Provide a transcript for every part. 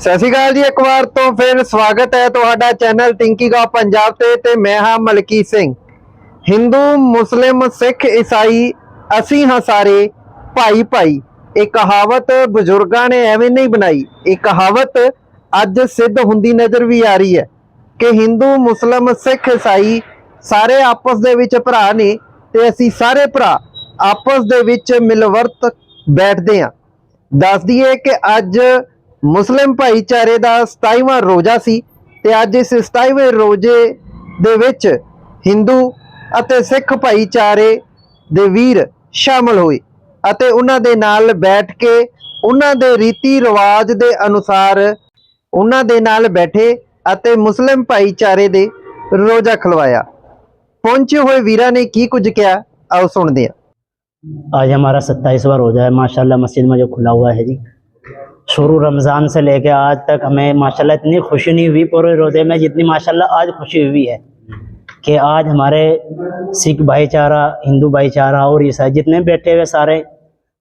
ਸਤਿ ਸ਼੍ਰੀ ਅਕਾਲ ਜੀ, ਇੱਕ ਵਾਰ ਤੋਂ ਫਿਰ ਸਵਾਗਤ ਹੈ ਤੁਹਾਡਾ ਚੈਨਲ ਟਿੰਕੀ ਪੰਜਾਬ ਤੇ ਤੇ ਮੈਂ ਹਾਂ ਮਲਕੀ ਸਿੰਘ। ਹਿੰਦੂ, ਮੁਸਲਿਮ, ਸਿੱਖ, ਈਸਾਈ, ਅਸੀਂ ਹਾਂ ਸਾਰੇ ਭਾਈ ਭਾਈ। ਇਹ ਕਹਾਵਤ ਬਜ਼ੁਰਗਾਂ ਨੇ ਐਵੇਂ ਨਹੀਂ ਬਣਾਈ। ਇਹ ਕਹਾਵਤ ਅੱਜ ਸਿੱਧ ਹੁੰਦੀ ਨਜ਼ਰ ਵੀ ਆ ਰਹੀ ਹੈ ਕਿ ਹਿੰਦੂ, ਮੁਸਲਿਮ, ਸਿੱਖ, ਈਸਾਈ ਸਾਰੇ ਆਪਸ ਦੇ ਵਿੱਚ ਭਰਾ ਨੇ ਤੇ ਅਸੀਂ ਸਾਰੇ ਭਰਾ ਆਪਸ ਦੇ ਵਿੱਚ ਮਿਲਵਰਤ ਬੈਠਦੇ ਹਾਂ। ਦੱਸ ਦਈਏ ਕਿ ਅੱਜ ਮੁਸਲਿਮ ਭਾਈਚਾਰੇ ਦਾ 27ਵਾਂ ਰੋਜ਼ਾ ਸੀ ਤੇ ਅੱਜ ਇਸ 27ਵੇਂ ਰੋਜ਼ੇ ਦੇ ਵਿੱਚ ਹਿੰਦੂ ਅਤੇ ਸਿੱਖ ਭਾਈਚਾਰੇ ਦੇ ਵੀਰ ਸ਼ਾਮਲ ਹੋਏ ਅਤੇ ਉਹਨਾਂ ਦੇ ਨਾਲ ਬੈਠ ਕੇ ਉਹਨਾਂ ਦੇ ਰੀਤੀ ਰਿਵਾਜ ਦੇ ਅਨੁਸਾਰ ਉਹਨਾਂ ਦੇ ਨਾਲ ਬੈਠੇ ਅਤੇ ਮੁਸਲਿਮ ਭਾਈਚਾਰੇ ਦੇ ਰੋਜ਼ਾ ਖਲਵਾਇਆ ਪਹੁੰਚੇ ਹੋਏ ਵੀਰਾਂ ਨੇ ਕੀ ਕੁਝ ਕਿਹਾ ਆਓ ਸੁਣਦੇ ਹਾਂ आज हमारा सत्ताईसवा रोज़ा है माशाल्लाह मस्जिद में जो खुला हुआ है जी شروع رمضان سے لے کے آج تک ہمیں ماشاءاللہ اتنی خوشی نہیں ہوئی، پورے روزے میں جتنی ماشاءاللہ آج خوشی ہوئی ہے کہ آج ہمارے سکھ بھائی چارہ، ہندو بھائی چارہ اور عیسائی جتنے بیٹھے ہوئے سارے،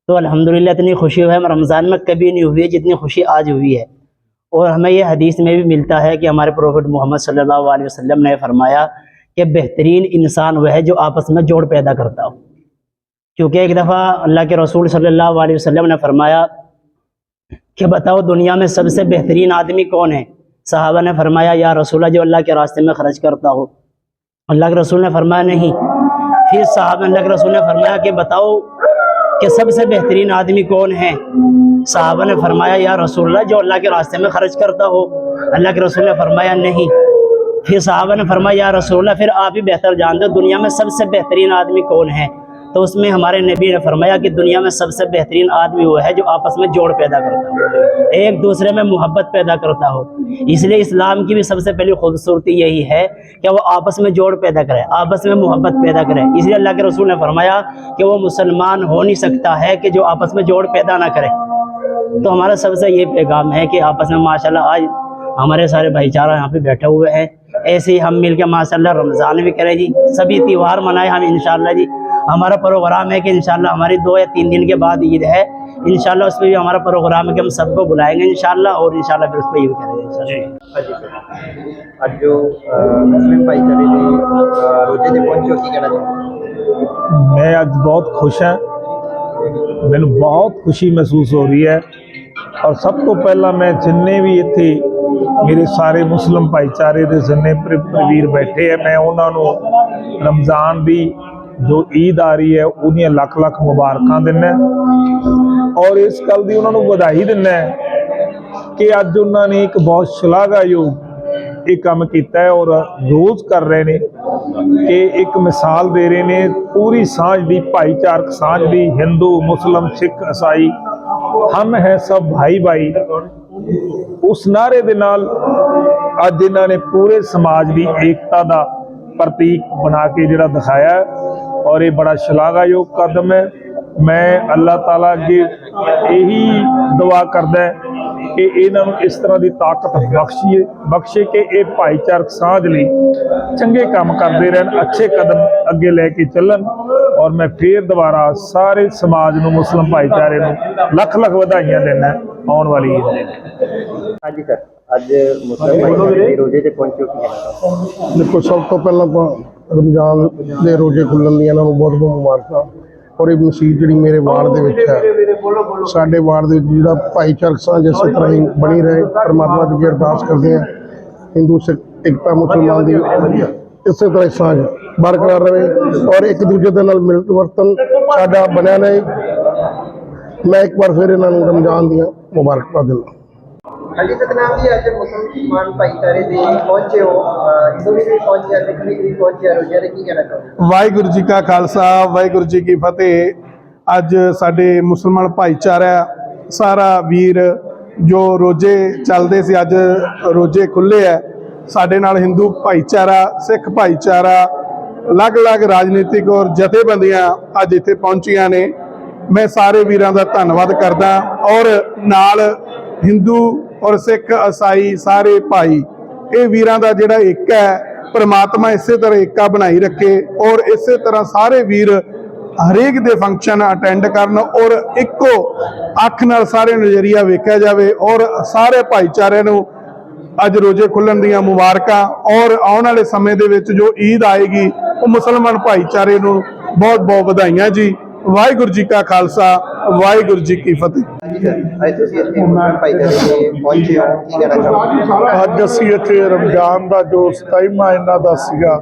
تو الحمدللہ اتنی خوشی ہوئی ہم رمضان میں کبھی نہیں ہوئی ہے جتنی خوشی آج ہوئی ہے۔ اور ہمیں یہ حدیث میں بھی ملتا ہے کہ ہمارے پروفٹ محمد صلی اللہ علیہ وسلم نے فرمایا کہ بہترین انسان وہ ہے جو آپس میں جوڑ پیدا کرتا ہو۔ کیونکہ ایک دفعہ اللہ کے رسول صلی اللہ علیہ وسلم نے فرمایا کہ بتاؤ دنیا میں سب سے بہترین آدمی کون ہے؟ صحابہ نے فرمایا، یا رسول جو اللہ کے راستے میں خرچ کرتا ہو۔ اللہ کے رسول نے فرمایا، نہیں۔ پھر صحابہ اللہ کے رسول نے فرمایا کہ بتاؤ کہ سب سے بہترین آدمی کون ہے؟ صحابہ نے فرمایا، یا رسول اللہ، جو اللہ کے راستے میں خرچ کرتا ہو۔ اللہ کے رسول نے فرمایا، نہیں۔ پھر صحابہ نے فرمایا، یا رسول اللہ، پھر آپ ہی بہتر جانتے ہو دنیا میں سب سے بہترین آدمی کون ہے؟ تو اس میں ہمارے نبی نے فرمایا کہ دنیا میں سب سے بہترین آدمی وہ ہے جو آپس میں جوڑ پیدا کرتا ہو، ایک دوسرے میں محبت پیدا کرتا ہو۔ اس لیے اسلام کی بھی سب سے پہلی خوبصورتی یہی ہے کہ وہ آپس میں جوڑ پیدا کرے، آپس میں محبت پیدا کرے۔ اس لیے اللہ کے رسول نے فرمایا کہ وہ مسلمان ہو نہیں سکتا ہے کہ جو آپس میں جوڑ پیدا نہ کرے۔ تو ہمارا سب سے یہ پیغام ہے کہ آپس میں ماشاءاللہ آج ہمارے سارے بھائی چارہ یہاں پہ بیٹھے ہوئے ہیں۔ ایسے ہی ہم مل کے ماشاءاللہ رمضان بھی کریں جی سبھی تیوہار منائے ہم انشاءاللہ جی۔ ہمارا پروگرام ہے کہ انشاءاللہ ہماری دو یا تین دن کے بعد عید ہے۔ انشاءاللہ اس پہ بھی ہمارا پروگرام ہے کہ ہم سب کو بلائیں گے انشاءاللہ اور انشاءاللہ پھر اس پہ عید کریں گے انشاءاللہ۔ جی۔ اب جو مسلم بھائی روزے پہنچے کی کہنا میں آج بہت خوش ہے میں بہت خوشی محسوس ہو رہی ہے۔ اور سب تو پہلا میں جننے بھی تھے میرے سارے مسلم ਭਾਈਚਾਰੇ ਦੇ ਜਿੰਨੇ ਪ੍ਰਵੀਰ ਬੈਠੇ ਆ ਮੈਂ ਉਹਨਾਂ ਨੂੰ رمضان بھی ਜੋ ਈਦ ਆ ਰਹੀ ਹੈ, ਉਹਦੀਆਂ ਲੱਖ ਲੱਖ ਮੁਬਾਰਕਾਂ ਦਿੰਦਾ ਔਰ ਇਸ ਗੱਲ ਦੀ ਉਹਨਾਂ ਨੂੰ ਵਧਾਈ ਦਿੰਦਾ ਕਿ ਅੱਜ ਉਹਨਾਂ ਨੇ ਇੱਕ ਬਹੁਤ ਸ਼ਲਾਘਾਯੋਗ ਇਹ ਕੰਮ ਕੀਤਾ ਹੈ ਔਰ ਰੋਜ਼ ਕਰ ਰਹੇ ਨੇ ਕਿ ਇੱਕ ਮਿਸਾਲ ਦੇ ਰਹੇ ਨੇ ਪੂਰੀ ਸਾਂਝ ਦੀ, ਭਾਈਚਾਰਕ ਸਾਂਝ ਦੀ, ਹਿੰਦੂ, ਮੁਸਲਮ, ਸਿੱਖ, ਇਸਾਈ, ਹਮ ਹੈ ਸਭ ਭਾਈ ਭਾਈ। ਉਸ ਨਾਰੇ ਦੇ ਨਾਲ ਅੱਜ ਇਹਨਾਂ ਨੇ ਪੂਰੇ ਸਮਾਜ ਦੀ ਏਕਤਾ ਦਾ ਪ੍ਰਤੀਕ ਬਣਾ ਕੇ ਜਿਹੜਾ ਦਿਖਾਇਆ ਔਰ ਇਹ ਬੜਾ ਸ਼ਲਾਘਾਯੋਗ ਕਦਮ ਹੈ। ਮੈਂ ਅੱਲਾਹ ਤਾਲਾ ਅੱਗੇ ਇਹੀ ਦੁਆ ਕਰਦਾ ਹੈ ਕਿ ਇਹਨਾਂ ਨੂੰ ਇਸ ਤਰ੍ਹਾਂ ਦੀ ਤਾਕਤ ਬਖਸ਼ੀਏ ਬਖਸ਼ੇ ਕਿ ਇਹ ਭਾਈਚਾਰਕ ਸਾਂਝ ਲਈ ਚੰਗੇ ਕੰਮ ਕਰਦੇ ਰਹਿਣ ਅੱਛੇ ਕਦਮ ਅੱਗੇ ਲੈ ਕੇ ਚੱਲਣ ਔਰ ਮੈਂ ਫੇਰ ਦੁਬਾਰਾ ਸਾਰੇ ਸਮਾਜ ਨੂੰ ਮੁਸਲਮ ਭਾਈਚਾਰੇ ਨੂੰ ਲੱਖ ਲੱਖ ਵਧਾਈਆਂ ਦਿੰਦਾ ਆਉਣ ਵਾਲੀ ਈਦ ਦੇ ਹਾਂਜੀ ਸਰ ਅੱਜ ਮੁਸਲਿਮ ਭਾਈਚਾਰੇ ਦੇ ਰੋਜ਼ੇ ਤੇ ਪਹੁੰਚੇ ਹੋ ਕੀ ਚਾਹੁੰਦੇ ਦੇਖੋ ਸਭ ਤੋਂ ਪਹਿਲਾਂ ਤਾਂ ਰਮਜ਼ਾਨ ਦੇ ਰੋਜ਼ੇ ਖੁੱਲਣ ਦੀਆਂ ਇਹਨਾਂ ਨੂੰ ਬਹੁਤ ਬਹੁਤ ਮੁਬਾਰਕਾਂ। ਔਰ ਇਹ ਮਸੀਤ ਜਿਹੜੀ ਮੇਰੇ ਵਾਰਡ ਦੇ ਵਿੱਚ ਹੈ, ਸਾਡੇ ਵਾਰਡ ਦੇ ਵਿੱਚ ਜਿਹੜਾ ਭਾਈਚਾਰਕ ਸਾਂਝ ਇਸੇ ਤਰ੍ਹਾਂ ਹੀ ਬਣੀ ਰਹੇ, ਪਰਮਾਤਮਾ ਦੀ ਅੱਗੇ ਅਰਦਾਸ ਕਰਦੇ ਹਾਂ। ਹਿੰਦੂ, ਸਿੱਖ ਏਕਤਾ ਮੁਸਲਮਾਨ ਦੀ ਇਸੇ ਤਰ੍ਹਾਂ ਹੀ ਸਾਂਝ ਬਰਕਰਾਰ ਰਹੇ ਔਰ ਇੱਕ ਦੂਜੇ ਦੇ ਨਾਲ ਮਿਲ ਵਰਤਨ ਸਾਡਾ ਬਣਿਆ ਰਹੇ। ਮੈਂ ਇੱਕ ਵਾਰ ਫਿਰ ਇਹਨਾਂ ਨੂੰ ਰਮਜ਼ਾਨ ਦੀਆਂ ਮੁਬਾਰਕਾਂ ਦਿੰਦਾ। ਹਾਂਜੀ ਸਤਨਾਮ ਜੀ, ਅੱਜ ਮੁਸਲਮਾਨ ਭਾਈਚਾਰੇ ਦੇ ਪਹੁੰਚੇ ਹੋ। ਹਿੰਦੂ ਵੀ ਪਹੁੰਚੇ ਆ, ਸਿੱਖ ਵੀ ਪਹੁੰਚੇ ਆ ਰੋਜ਼ੇ ਤੇ ਕੀ ਕਹਿਣਾ ਚਾਹੁੰਦੇ ਵਾਹਿਗੁਰੂ ਜੀ ਕਾ ਖਾਲਸਾ, ਵਾਹਿਗੁਰੂ ਜੀ ਕੀ ਫਤਿਹ। ਅੱਜ ਸਾਡੇ ਮੁਸਲਮਾਨ ਭਾਈਚਾਰਾ ਸਾਰਾ ਵੀਰ ਜੋ ਰੋਜੇ ਚੱਲਦੇ ਸੀ, ਅੱਜ ਰੋਜੇ ਖੁੱਲੇ ਆ ਸਾਡੇ ਨਾਲ ਹਿੰਦੂ ਭਾਈਚਾਰਾ, ਸਿੱਖ ਭਾਈਚਾਰਾ, ਅਲੱਗ-ਅਲੱਗ ਰਾਜਨੀਤਿਕ ਔਰ ਜਥੇਬੰਦੀਆਂ ਅੱਜ ਇੱਥੇ ਪਹੁੰਚੀਆਂ ਨੇ। ਮੈਂ ਸਾਰੇ ਵੀਰਾਂ ਦਾ ਧੰਨਵਾਦ ਕਰਦਾ ਔਰ ਨਾਲ ਹਿੰਦੂ ਔਰ ਸਿੱਖ ਈਸਾਈ ਸਾਰੇ ਭਾਈ, ਇਹ ਵੀਰਾਂ ਦਾ ਜਿਹੜਾ ਇੱਕ ਹੈ, ਪ੍ਰਮਾਤਮਾ ਇਸੇ ਤਰ੍ਹਾਂ ਏਕਾ ਬਣਾਈ ਰੱਖੇ ਔਰ ਇਸੇ ਤਰ੍ਹਾਂ ਸਾਰੇ ਵੀਰ ਹਰੇਕ ਦੇ ਫੰਕਸ਼ਨ ਅਟੈਂਡ ਕਰਨ ਔਰ ਇੱਕੋ ਅੱਖ ਨਾਲ ਸਾਰੇ ਨਜ਼ਰੀਆ ਵੇਖਿਆ ਜਾਵੇ ਔਰ ਸਾਰੇ ਭਾਈਚਾਰੇ ਨੂੰ ਅੱਜ ਰੋਜ਼ੇ ਖੁੱਲਣ ਦੀਆਂ ਮੁਬਾਰਕਾਂ ਔਰ ਆਉਣ ਵਾਲੇ ਸਮੇਂ ਦੇ ਵਿੱਚ ਜੋ ਈਦ ਆਏਗੀ, ਉਹ ਮੁਸਲਮਾਨ ਭਾਈਚਾਰੇ ਨੂੰ ਬਹੁਤ ਬਹੁਤ ਵਧਾਈਆਂ ਜੀ। ਵਾਹਿਗੁਰੂ ਜੀ ਕਾ ਖਾਲਸਾ ਵਾਹਿਗੁਰੂ ਜੀ ਕੀ ਫਤਿਹ। ਅੱਜ ਅਸੀਂ ਇੱਥੇ ਰਮਜ਼ਾਨ ਦਾ ਜੋ 27ਵਾਂ ਇਹਨਾਂ ਦਾ ਸੀਗਾ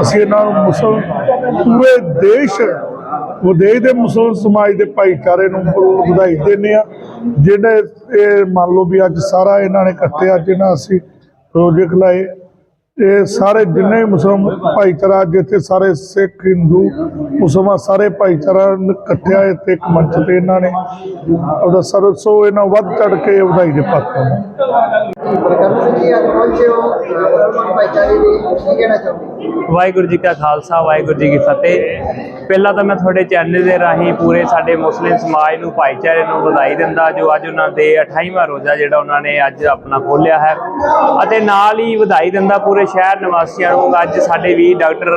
ਅਸੀਂ ਇਹਨਾਂ ਨੂੰ ਮੁਸਲ ਪੂਰੇ ਦੇਸ਼ ਵਿਦੇਸ਼ ਦੇ ਮੁਸਲਮਾਨ ਸਮਾਜ ਦੇ ਭਾਈਚਾਰੇ ਨੂੰ ਵਧਾਈ ਦਿੰਦੇ ਆ ਜਿਹੜੇ ਇਹ ਮੰਨ ਲਓ ਵੀ ਅੱਜ ਸਾਰਾ ਇਹਨਾਂ ਨੇ ਇਕੱਠੇ ਅੱਜ ਇਹਨਾਂ ਅਸੀਂ ਪ੍ਰੋਜੈਕਟ ਲਾਏ ਇਹ ਸਾਰੇ ਜਿੰਨੇ ਮੁਸਲਮਾਨ ਭਾਈਚਾਰਾ, ਜਿੱਥੇ ਸਾਰੇ ਸਿੱਖ, ਹਿੰਦੂ, ਮੁਸਲਮਾਨ ਸਾਰੇ ਭਾਈਚਾਰਾ ਨੇ ਇਕੱਠਿਆ ਇੱਥੇ ਇੱਕ ਮੰਚ ਤੇ ਇਹਨਾਂ ਨੇ ਉਹਦਾ ਸਰਸੋ ਇਹਨਾਂ ਵੱਧ ਚੜ ਕੇ ਵਧਾਈ ਦੇ ਪਾਤਰ ਨੇ ਸਿੰਘ ਜੀ ਅੱਜ ਪਹੁੰਚੇ ਹੋ ਮੁਸਲਮਾਨ ਭਾਈਚਾਰੇ ਦੇ ਕੀ ਕਹਿਣਾ ਚਾਹੋਗੇ ਵਾਹਿਗੁਰੂ ਜੀ ਕਾ ਖਾਲਸਾ, ਵਾਹਿਗੁਰੂ ਜੀ ਕੀ ਫਤਿਹ। ਪਹਿਲਾਂ ਤਾਂ ਮੈਂ ਤੁਹਾਡੇ ਚੈਨਲ ਦੇ ਰਾਹੀਂ ਪੂਰੇ ਸਾਡੇ ਮੁਸਲਿਮ ਸਮਾਜ ਨੂੰ, ਭਾਈਚਾਰੇ ਨੂੰ ਵਧਾਈ ਦਿੰਦਾ, ਜੋ ਅੱਜ ਉਹਨਾਂ ਦੇ 28ਵਾਂ ਰੋਜ਼ਾ ਜਿਹੜਾ ਉਹਨਾਂ ਨੇ ਅੱਜ ਆਪਣਾ ਖੋਲ੍ਹਿਆ ਹੈ। ਅਤੇ ਨਾਲ ਹੀ ਵਧਾਈ ਦਿੰਦਾ ਪੂਰੇ ਸ਼ਹਿਰ ਨਿਵਾਸੀਆਂ ਨੂੰ। ਅੱਜ ਸਾਡੇ ਵੀ ਡਾਕਟਰ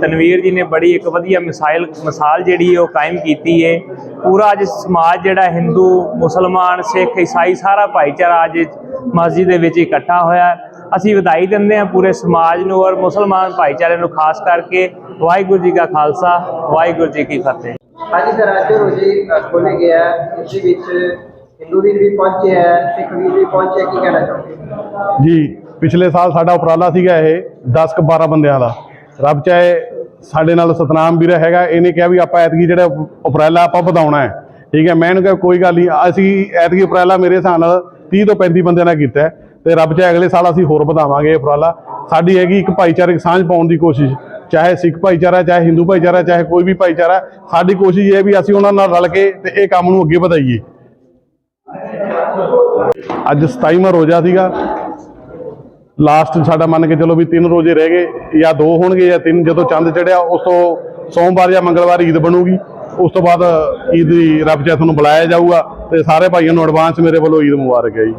ਤਨਵੀਰ ਜੀ ਨੇ ਬੜੀ ਇੱਕ ਵਧੀਆ ਮਿਸਾਈਲ ਮਿਸਾਲ ਜਿਹੜੀ ਉਹ ਕਾਇਮ ਕੀਤੀ ਹੈ। ਪੂਰਾ ਅੱਜ ਸਮਾਜ ਜਿਹੜਾ ਹਿੰਦੂ, ਮੁਸਲਮਾਨ, ਸਿੱਖ, ਈਸਾਈ ਸਾਰਾ ਭਾਈਚਾਰਾ ਅੱਜ ਮਸਜਿਦ ਦੇ ਵਿੱਚ ਇਕੱਠਾ ਹੋਇਆ। ਅਸੀਂ ਵਧਾਈ ਦਿੰਦੇ ਹਾਂ ਪੂਰੇ ਸਮਾਜ ਨੂੰ ਔਰ ਮੁਸਲਮਾਨ ਭਾਈਚਾਰੇ ਨੂੰ ਖਾਸ ਕਰਕੇ ਵਾਹਿਗੁਰੂ ਜੀ ਕਾ ਖਾਲਸਾ ਵਾਹਿਗੁਰੂ ਜੀ ਕੀ ਫਤਿਹ। ਹਾਂਜੀ ਸਰ ਅੱਜ ਰੋਜ਼ੇ ਖੋਲੇ ਗਿਆ ਇਸ ਵਿੱਚ ਹਿੰਦੂ ਵੀਰ ਵੀ ਪਹੁੰਚੇ ਹੈ ਸਿੱਖ ਵੀਰ ਵੀ ਪਹੁੰਚੇ ਕੀ ਕਹਿਣਾ ਚਾਹੋਗੇ? ਜੀ ਪਿਛਲੇ ਸਾਲ ਸਾਡਾ ਉਪਰਾਲਾ ਸੀਗਾ ਇਹ 10 ਕ 12 ਬੰਦਿਆਂ ਦਾ। ਰੱਬ ਚਾਹੇ ਸਾਡੇ ਨਾਲ ਸਤਨਾਮ ਵੀਰ ਹੈਗਾ ਇਹਨੇ ਕਿਹਾ ਵੀ ਆਪਾਂ ਐਤਕੀ ਜਿਹੜਾ ਉਪਰਾਲਾ ਆਪਾਂ ਵਧਾਉਣਾ ਹੈ। ਠੀਕ ਹੈ ਮੈਂ ਇਹਨੂੰ ਕਿਹਾ ਕੋਈ ਗੱਲ ਨਹੀਂ ਅਸੀਂ ਐਤਕੀ ਉਪਰਾਲਾ ਮੇਰੇ ਹਿਸਾਬ ਨਾਲ 30 ਤੋਂ 35 ਬੰਦਿਆਂ ਨਾਲ ਕੀਤਾ ਤੇ ਰੱਬ ਚਾਹੇ ਅਗਲੇ ਸਾਲ ਅਸੀਂ ਹੋਰ ਵਧਾਵਾਂਗੇ ਇਹ ਉਪਰਾਲਾ। ਸਾਡੀ ਹੈਗੀ ਇੱਕ ਭਾਈਚਾਰਕ ਸਾਂਝ ਪਾਉਣ ਦੀ ਕੋਸ਼ਿਸ਼, ਚਾਹੇ ਸਿੱਖ ਭਾਈਚਾਰਾ ਚਾਹੇ ਹਿੰਦੂ ਭਾਈਚਾਰਾ ਚਾਹੇ ਕੋਈ ਵੀ ਭਾਈਚਾਰਾ ਸਾਡੀ ਕੋਸ਼ਿਸ਼ ਇਹ ਹੈ ਵੀ ਅਸੀਂ ਉਹਨਾਂ ਨਾਲ ਰਲ ਕੇ ਤੇ ਇਹ ਕੰਮ ਨੂੰ ਅੱਗੇ ਵਧਾਈਏ। ਅੱਜ 27ਵਾਂ ਰੋਜ਼ਾ ਸੀਗਾ। ਲਾਸਟ ਸਾਡਾ ਮੰਨ ਕੇ ਚਲੋ ਵੀ ਤਿੰਨ ਰੋਜ਼ੇ ਰਹਿ ਗਏ ਜਾਂ ਦੋ ਹੋਣਗੇ ਜਾਂ ਤਿੰਨ, ਜਦੋਂ ਚੰਦ ਚੜਿਆ ਉਸ ਤੋਂ ਸੋਮਵਾਰ ਜਾਂ ਮੰਗਲਵਾਰ ਈਦ ਬਣੂਗੀ। ਉਸ ਤੋਂ ਬਾਅਦ ਈਦ ਦੀ ਰੱਬ ਚਾਹੇ ਤੁਹਾਨੂੰ ਬੁਲਾਇਆ ਜਾਊਗਾ ਤੇ ਸਾਰੇ ਭਾਈਆਂ ਨੂੰ ਐਡਵਾਂਸ ਮੇਰੇ ਵੱਲੋਂ ਈਦ ਮੁਬਾਰਕ ਹੈ ਜੀ।